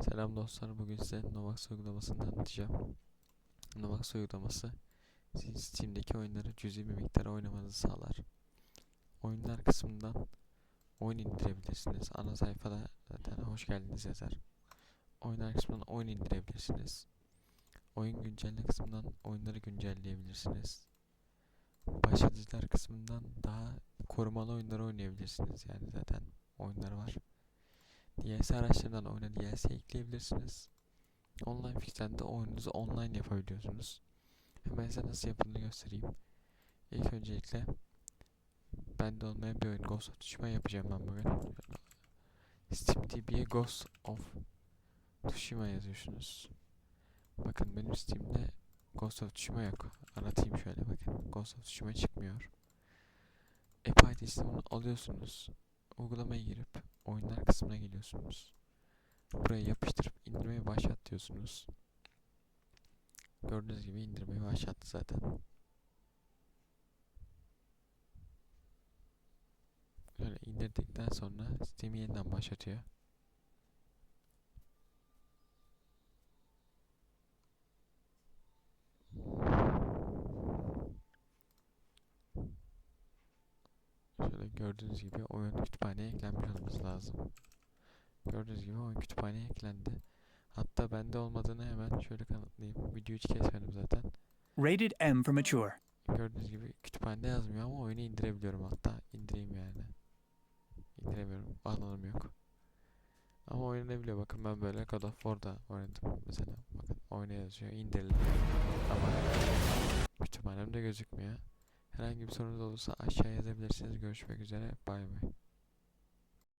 Selam dostlar. Bugün size Novax uygulamasını tanıtacağım. Novax uygulaması sizin Steam'deki oyunları cüzi bir miktar oynamanızı sağlar. Oyunlar kısmından oyun indirebilirsiniz. Ana sayfada zaten hoş geldiniz yazar. Oyunlar kısmından oyun indirebilirsiniz. Oyun güncelle kısmından oyunları güncelleyebilirsiniz. Başlatıcılar kısmından daha korumalı oyunları oynayabilirsiniz. Yani zaten oyunlar var. DLC araçlarından oyuna DLC ekleyebilirsiniz. Online Fix'ten de oyununuzu online yapabiliyorsunuz. Hemen size nasıl yapıldığını göstereyim. İlk öncelikle bende olmayan bir oyun Ghost of Tsushima yapacağım ben bugün. SteamDB'ye Ghost of Tsushima yazıyorsunuz. Bakın benim Steam'de Ghost of Tsushima yok. Anlatayım şöyle bakın. Ghost of Tsushima çıkmıyor. App ID'sini bunu alıyorsunuz. Uygulamaya girip oyunlar kısmına geliyorsunuz. Buraya yapıştırıp indirmeye başlat diyorsunuz. Gördüğünüz gibi indirmeyi başlattı zaten. Böyle indirdikten sonra Steam'i yeniden başlatıyor. Şöyle gördüğünüz gibi oyun kütüphaneye eklenmiş olması lazım. Gördüğünüz gibi oyun kütüphaneye eklendi. Hatta bende olmadığını hemen şöyle kanıtlayayım. Videoyu hiç kesmedim zaten. Rated M for mature. Gördüğünüz gibi kütüphanede yazmıyor ama oyunu indirebiliyorum hatta. indireyim yani. İndiremiyorum. Alanım yok. Ama oynanabiliyor. Bakın ben böyle God of War'da oynadım mesela. Bakın oyuna yazıyor. indirildi. Ama kütüphanemde gözükmüyor. Herhangi bir sorunuz olursa aşağı yazabilirsiniz. Görüşmek üzere. Bay bay.